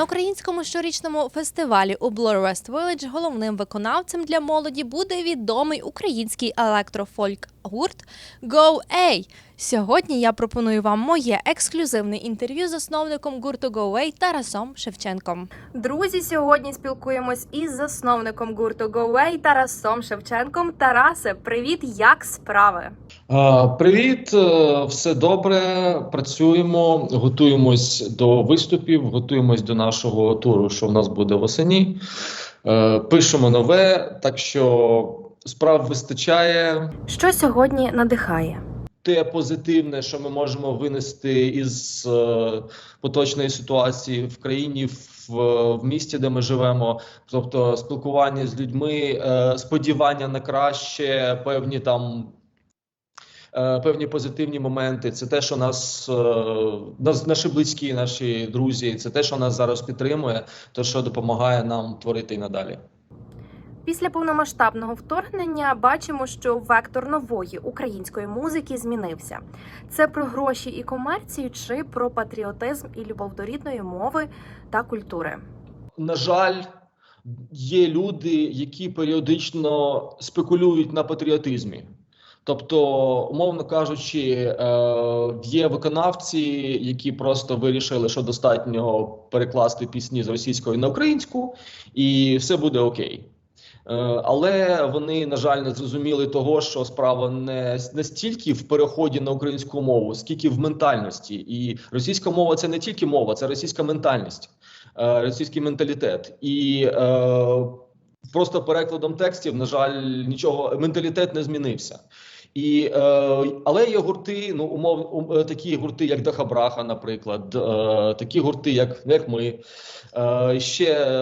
На українському щорічному фестивалі у Blur West Village головним виконавцем для молоді буде відомий український електрофольк гурт Go A. Сьогодні я пропоную вам моє ексклюзивне інтерв'ю з засновником гурту Go A Тарасом Шевченком. Друзі, сьогодні спілкуємось із засновником гурту Go A Тарасом Шевченком. Тарасе, привіт, як справи? Привіт, е, все добре. Працюємо, готуємось до виступів, готуємось до нашого туру, що в нас буде восені. Е, Пишемо нове, так що справ вистачає. Що сьогодні надихає? Те позитивне, що ми можемо винести із е, поточної ситуації в країні, в, в місті, де ми живемо, тобто спілкування з людьми, е, сподівання на краще, певні там. Е, Певні позитивні моменти, це те, що нас, е, нас наші близькі, наші друзі, це те, що нас зараз підтримує, те, що допомагає нам творити і надалі. Після повномасштабного вторгнення бачимо, що вектор нової української музики змінився. Це про гроші і комерцію, чи про патріотизм і любов до рідної мови та культури. На жаль, є люди, які періодично спекулюють на патріотизмі. Тобто, умовно кажучи, е, є виконавці, які просто вирішили, що достатньо перекласти пісні з російської на українську, і все буде окей. Е, Але вони, на жаль, не зрозуміли того, що справа не, не стільки в переході на українську мову, скільки в ментальності. І російська мова це не тільки мова, це російська ментальність, е, російський менталітет. І просто перекладом текстів, на жаль, нічого менталітет не змінився. І, е, але є гурти, ну умов, ум, е, такі гурти, як Дахабраха, наприклад, е, такі гурти, як, як ми. Е, ще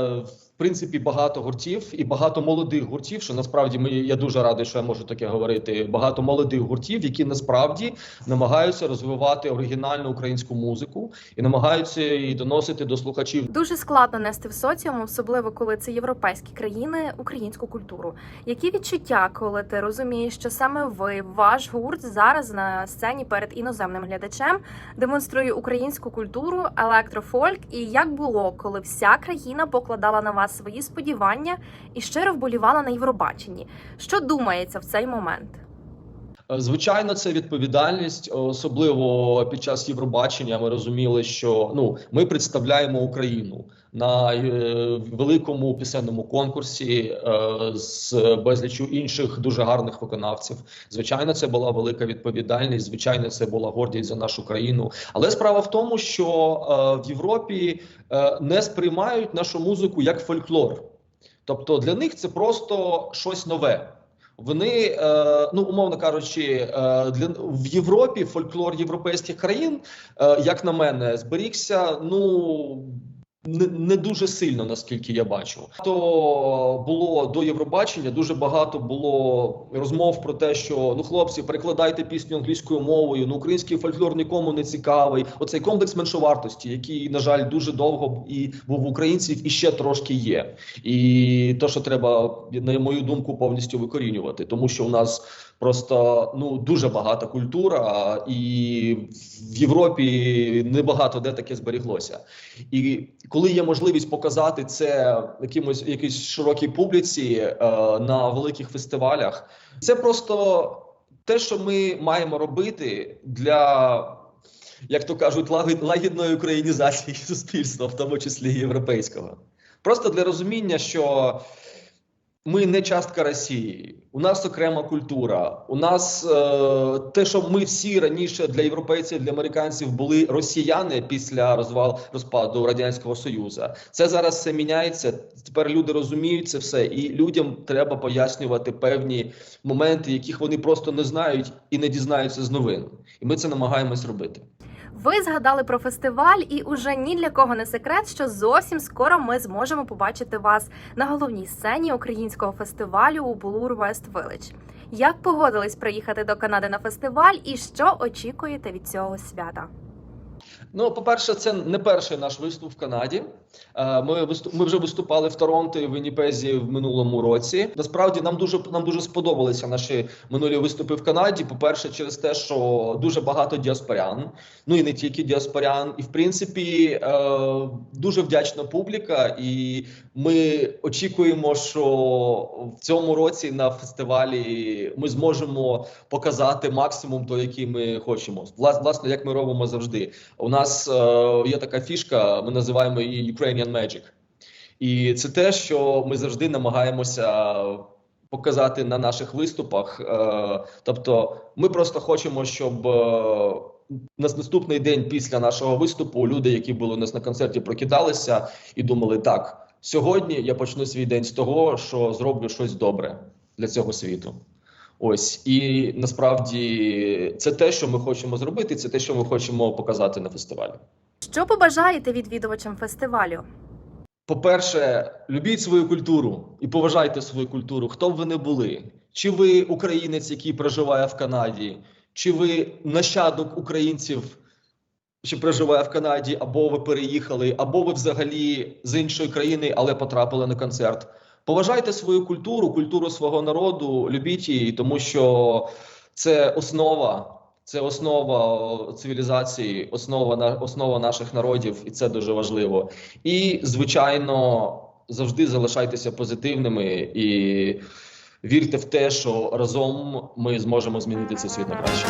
принципі багато гуртів і багато молодих гуртів. Що насправді ми я дуже радий, що я можу таке говорити. Багато молодих гуртів, які насправді намагаються розвивати оригінальну українську музику і намагаються її доносити до слухачів. Дуже складно нести в соціум, особливо коли це європейські країни, українську культуру. Які відчуття, коли ти розумієш, що саме ви, ваш гурт, зараз на сцені перед іноземним глядачем демонструє українську культуру, електрофольк, і як було, коли вся країна покладала на вас свої сподівання і щиро вболівала на Євробаченні? Що думається в цей момент? Е, Звичайно, це відповідальність, особливо під час Євробачення. Ми розуміли, що ну ми представляємо Україну на е, великому пісенному конкурсі е, з безлічю інших дуже гарних виконавців. Звичайно, це була велика відповідальність. Звичайно, це була гордість за нашу країну. Але справа в тому, що е, в Європі е, не сприймають нашу музику як фольклор. Тобто для них це просто щось нове. Вони, е, ну умовно кажучи, е, для в Європі фольклор європейських країн, е, як на мене, зберігся. Ну не, дуже сильно, наскільки я бачу. То було до Євробачення. Дуже багато було розмов про те, що ну хлопці, перекладайте пісню англійською мовою. Ну український фольклор нікому не цікавий. Оцей комплекс меншовартості, який на жаль дуже довго і був в українців, і ще трошки є. І то, що треба, на мою думку, повністю викорінювати, тому що у нас просто ну дуже багата культура, і в Європі небагато де таке зберіглося. І коли є можливість показати це якимось якійсь широкій публіці е, на великих фестивалях, це просто те, що ми маємо робити для. Як то кажуть, лагід- лагідної українізації суспільства, в тому числі європейського, просто для розуміння, що ми не частка Росії, у нас окрема культура. У нас е, те, що ми всі раніше для європейців, для американців були росіяни після розвал розпаду радянського союзу. Це зараз все міняється. Тепер люди розуміють це все, і людям треба пояснювати певні моменти, яких вони просто не знають і не дізнаються з новин. І ми це намагаємось робити. Ви згадали про фестиваль, і уже ні для кого не секрет, що зовсім скоро ми зможемо побачити вас на головній сцені українського фестивалю у Blur West Village. Як погодились приїхати до Канади на фестиваль, і що очікуєте від цього свята? Ну, по-перше, це не перший наш виступ в Канаді. Е, Ми ми вже виступали в Торонто і в Вінніпезі в минулому році. Насправді нам дуже нам дуже сподобалися наші минулі виступи в Канаді. По-перше, через те, що дуже багато діаспорян, ну і не тільки діаспорян, і в принципі е, дуже вдячна публіка. І ми очікуємо, що в цьому році на фестивалі ми зможемо показати максимум той, який ми хочемо. Власне, як ми робимо завжди. У нас е, є така фішка, ми називаємо її Ukrainian Magic. І це те, що ми завжди намагаємося показати на наших виступах. Е, тобто, ми просто хочемо, щоб е, на наступний день після нашого виступу люди, які були у нас на концерті, прокидалися і думали: так, сьогодні я почну свій день з того, що зроблю щось добре для цього світу. Ось і насправді це те, що ми хочемо зробити, це те, що ми хочемо показати на фестивалі. Що побажаєте відвідувачам фестивалю? По-перше, любіть свою культуру і поважайте свою культуру, хто б ви не були. Чи ви українець, який проживає в Канаді, чи ви нащадок українців, що проживає в Канаді, або ви переїхали, або ви взагалі з іншої країни, але потрапили на концерт. Поважайте свою культуру, культуру свого народу, любіть її, тому що це основа. Це основа цивілізації, основа на основа наших народів, і це дуже важливо. І звичайно, завжди залишайтеся позитивними і вірте в те, що разом ми зможемо змінити цей світ на краще.